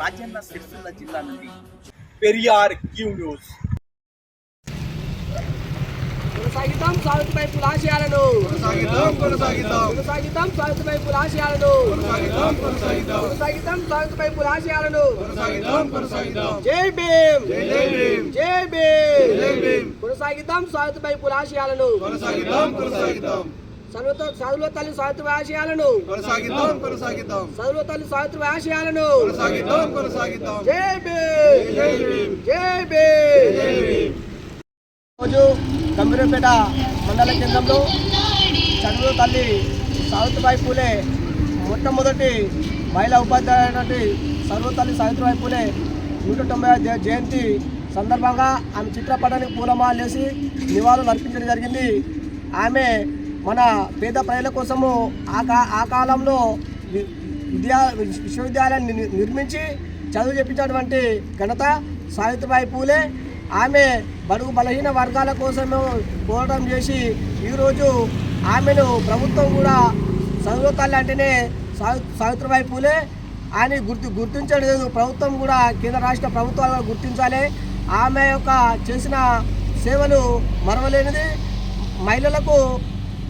రాజన్న సిరిసిల్ల జిల్లా నుండి Periyar Q news. కొనసాగిద్దాం సావిత్రిబాయి పూల ఆశయాలను కొనసాగిద్దాం కొనసాగిద్దాం. కొనసాగిద్దాం పూల ఆశయాలను కొనసాగిద్దాం కొనసాగిద్దాం. కొనసాగిద్దాం పూల ఆశయాలను కొనసాగిద్దాం కొనసాగిద్దాం. జై భీమ్. జై భీమ్. జై భీమ్. జై భీమ్. కొనసాగిద్దాం పూల ఆశయాలను కొనసాగిద్దాం కొనసాగిద్దాం. చదువులో తల్లి సావిత్రిబాయి ఆశయాలను కొనసాగిద్దాం కొనసాగిద్దాం. చదువులో తల్లి సావిత్రిబాయి ఆశయాలను కొనసాగిద్దాం కొనసాగిద్దాం. జై భీమ్. జై భీమ్. జై భీమ్. జై భీమ్. రోజు గంభీరపేట మండల కేంద్రంలో చదువు తల్లి సావిత్రిబాయి పూలే మొట్టమొదటి మహిళా ఉపాధ్యాయుడు సర్వ తల్లి సావిత్రిబాయి పూలే నూట తొంభై జయంతి సందర్భంగా ఆమె చిత్రపటానికి పూలమాలేసి నివాళులు అర్పించడం జరిగింది. ఆమె మన పేద ప్రజల కోసము ఆ కా ఆ కాలంలో విద్యా విశ్వవిద్యాలయాన్ని నిర్మించి చదువు చెప్పించినటువంటి ఘనత సావిత్రిబాయి పూలే. ఆమె బడుగు బలహీన వర్గాల కోసము పోరాటం చేసి ఈరోజు ఆమెను ప్రభుత్వం కూడా చదువు అంటేనే సావి సావిత్రిబాయి పూలే. ఆయన గుర్తు గుర్తించలేదు. ప్రభుత్వం కూడా కేంద్ర రాష్ట్ర ప్రభుత్వాలు గుర్తించాలి. ఆమె యొక్క చేసిన సేవలు మరవలేనిది. మహిళలకు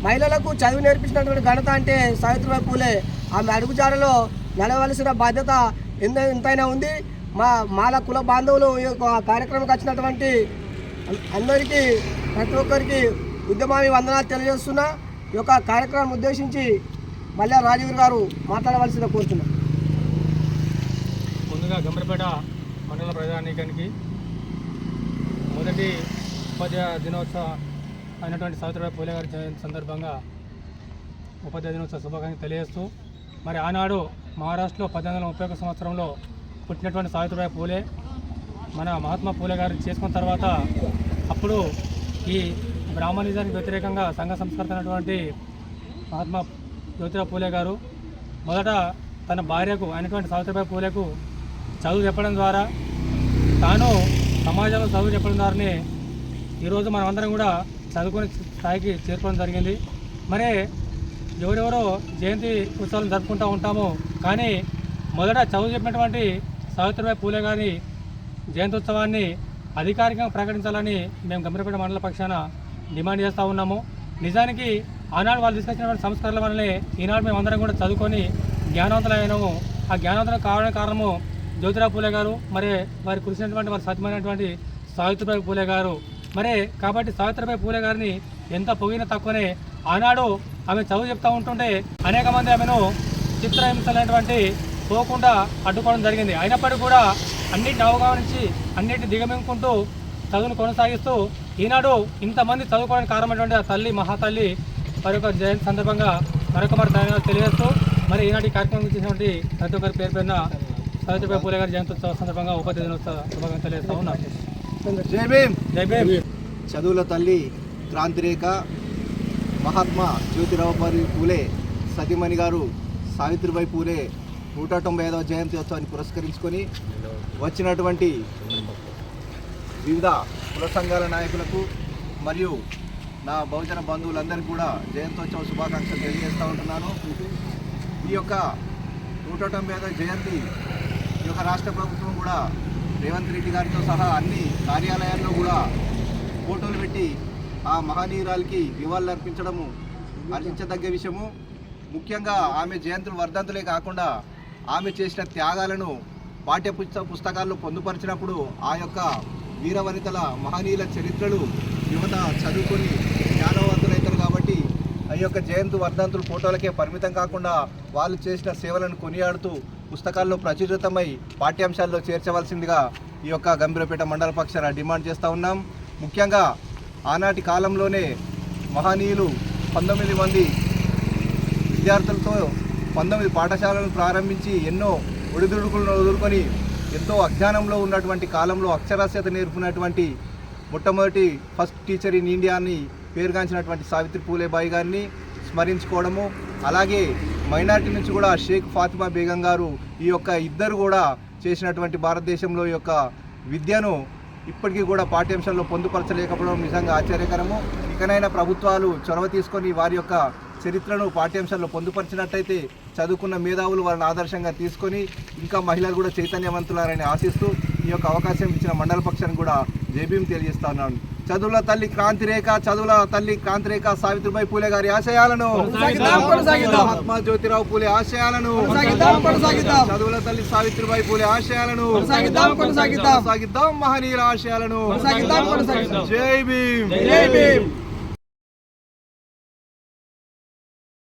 మహిళలకు చదువు నేర్పించినటువంటి ఘనత అంటే సావిత్రిబాయి పూలే. ఆమె అడుగుజాడలో నడవలసిన బాధ్యత ఎంత ఎంతైనా ఉంది. మా మాల కుల బాంధవులు ఈ యొక్క కార్యక్రమంకి వచ్చినటువంటి అందరికీ ప్రతి ఒక్కరికి ఉద్యమాన్ని వందనాలు తెలియజేస్తున్నా. ఈ యొక్క కార్యక్రమం ఉద్దేశించి మళ్ళా రాజీవ్ గారు మాట్లాడవలసిన కోరుతున్నాను ముందుగా గంభీరపేట మండల ప్రజానీకానికి మొదటి ఉపాధ్యాయ దినోత్సవ అయినటువంటి సావిత్రిబాయి పూలే గారి జయంతి సందర్భంగా ఉపాధ్యాయ దినోత్సవ శుభాకాంక్షలు తెలియజేస్తూ మరి ఆనాడు మహారాష్ట్రలో పద్దెనిమిది వందల ముప్పై ఒక సంవత్సరంలో పుట్టినటువంటి సావిత్రిబాయి పూలే మన మహాత్మా పూలే గారిని చేసుకున్న తర్వాత అప్పుడు ఈ బ్రాహ్మణిజానికి వ్యతిరేకంగా సంఘ సంస్కృతి అయినటువంటి మహాత్మా జ్యోతిరావు పూలే గారు మొదట తన భార్యకు అయినటువంటి సావిత్రిబాయి పూలేకు చదువు చెప్పడం ద్వారా తాను సమాజంలో చదువు చెప్పడం ద్వారానే ఈరోజు మనమందరం కూడా చదువుకునే స్థాయికి చేరుకోవడం జరిగింది. మరి ఎవరెవరో జయంతి ఉత్సవాలు జరుపుకుంటూ ఉంటాము. కానీ మొదట చదువు చెప్పినటువంటి సావిత్రిబాయి పూలే గారి జయంత్యుత్సవాన్ని అధికారికంగా ప్రకటించాలని మేము గంభీరపేట మండల పక్షాన డిమాండ్ చేస్తూ ఉన్నాము. నిజానికి ఆనాడు వాళ్ళు తీసుకొచ్చినటువంటి సంస్కరణల వల్లనే ఈనాడు మేము అందరం కూడా చదువుకొని జ్ఞానవంతులైనాము. ఆ జ్ఞానవంతులు కావడానికి కారణము జ్యోతిరావు పూలే గారు మరి వారి కురిసినటువంటి వారి సత్యమైనటువంటి సావిత్రిబాయి పూలే గారు. మరి కాబట్టి సావిత్రిబాయి పూలే గారిని ఎంత పొగిన తక్కువనే ఆనాడు ఆమె చదువు చెప్తా ఉంటుంటే అనేక మంది ఆమెను చిత్రహింసలైనటువంటి పోకుండా అడ్డుకోవడం జరిగింది. అయినప్పటికీ కూడా అన్నిటిని అవగాహనించి అన్నిటిని దిగమింగుకుంటూ చదువును కొనసాగిస్తూ ఈనాడు ఇంతమంది చదువుకోవడానికి కారణమైనటువంటి ఆ తల్లి మహాతల్లి వారి యొక్క జయంతి సందర్భంగా మరొక మరి ధన్యవాదాలు తెలియజేస్తూ మరి ఈనాటి కార్యక్రమం చేసినటువంటి ప్రతి ఒక్కరి పేరు పేరున సావిత్రిబాయి పూలే గారి జయంత్యోత్సవ సందర్భంగా ఉపాధ్యాయ దినోత్సవ శుభాకాంక్షలు తెలియజేస్తూ ఉన్నాను జై భీమ్. జై భీమ్. చదువుల తల్లి క్రాంతిరేఖ మహాత్మా జ్యోతిరావుబారి పూలే సతీమణి గారు సావిత్రిబాయి పూలే నూట తొంభై ఐదవ జయంత్యోత్సవాన్ని పురస్కరించుకొని వచ్చినటువంటి వివిధ కుల సంఘాల నాయకులకు మరియు నా బహుజన బంధువులందరికీ కూడా జయంతోత్సవ శుభాకాంక్షలు తెలియజేస్తూ ఉంటున్నాను. ఈ యొక్క నూట తొంభై ఐదవ జయంతి ఈ యొక్క రాష్ట్ర ప్రభుత్వం కూడా రేవంత్ రెడ్డి గారితో సహా అన్ని కార్యాలయాల్లో కూడా ఫోటోలు పెట్టి ఆ మహనీయురాలకి నివాళులు అర్పించడము హర్షించదగ్గ విషయము. ముఖ్యంగా ఆమె జయంతులు వర్ధంతులే కాకుండా ఆమె చేసిన త్యాగాలను పాఠ్య పుస్త పుస్తకాల్లో పొందుపరిచినప్పుడు ఆ యొక్క వీరవనితల మహనీయుల చరిత్రలు యువత చదువుకొని జ్ఞానవంతులవుతారు కాబట్టి ఆ యొక్క జయంతు వర్ధంతులు ఫోటోలకే పరిమితం కాకుండా వాళ్ళు చేసిన సేవలను కొనియాడుతూ పుస్తకాల్లో ప్రచురితమై పాఠ్యాంశాల్లో చేర్చవలసిందిగా ఈ యొక్క గంభీరపేట మండల పక్షాన డిమాండ్ చేస్తూ ఉన్నాం. ముఖ్యంగా ఆనాటి కాలంలోనే మహనీయులు పంతొమ్మిది మంది విద్యార్థులతో పంతొమ్మిది పాఠశాలను ప్రారంభించి ఎన్నో ఒడిదుడుకులను ఎదుర్కొని ఎంతో అజ్ఞానంలో ఉన్నటువంటి కాలంలో అక్షరాస్యత నేర్పినటువంటి మొట్టమొదటి ఫస్ట్ టీచర్ ఇన్ ఇండియా అని పేరుగాంచినటువంటి సావిత్రి పూలేబాయి గారిని స్మరించుకోవడము అలాగే మైనార్టీ నుంచి కూడా షేక్ ఫాతిమా బేగం గారు ఈ యొక్క ఇద్దరు కూడా చేసినటువంటి భారతదేశంలో ఈ యొక్క విద్యను ఇప్పటికీ కూడా పాఠ్యాంశాల్లో పొందుపరచలేకపోవడం నిజంగా ఆశ్చర్యకరము. ఇకనైనా ప్రభుత్వాలు చొరవ తీసుకొని వారి యొక్క చరిత్రను పాఠ్యాంశాల్లో పొందుపరిచినట్టయితే చదువుకున్న మేధావులు వారిని ఆదర్శంగా తీసుకొని ఇంకా మహిళలు కూడా చైతన్యవంతులారని ఆశిస్తూ ఈ యొక్క అవకాశం ఇచ్చిన మండల పక్షాన్ని కూడా జేబీఎం తెలియజేస్తా ఉన్నాను. చదువుల తల్లి క్రాంతి రేఖ చదువుల తల్లి క్రాంతి రేఖ సావిత్రిబాయి పూలే గారి ఆశయాలను కొనసాగిద్దాం, కొనసాగిద్దాం. మహాత్మా జ్యోతిరావు పూలే ఆశయాలను కొనసాగిద్దాం, కొనసాగిద్దాం. చదువుల తల్లి సావిత్రిబాయి పూలే ఆశయాలను కొనసాగిద్దాం, కొనసాగిద్దాం. కొనసాగిద్దాం మహనీయుల ఆశయాలను కొనసాగిద్దాం, కొనసాగిద్దాం. జై భీమ్ జై భీమ్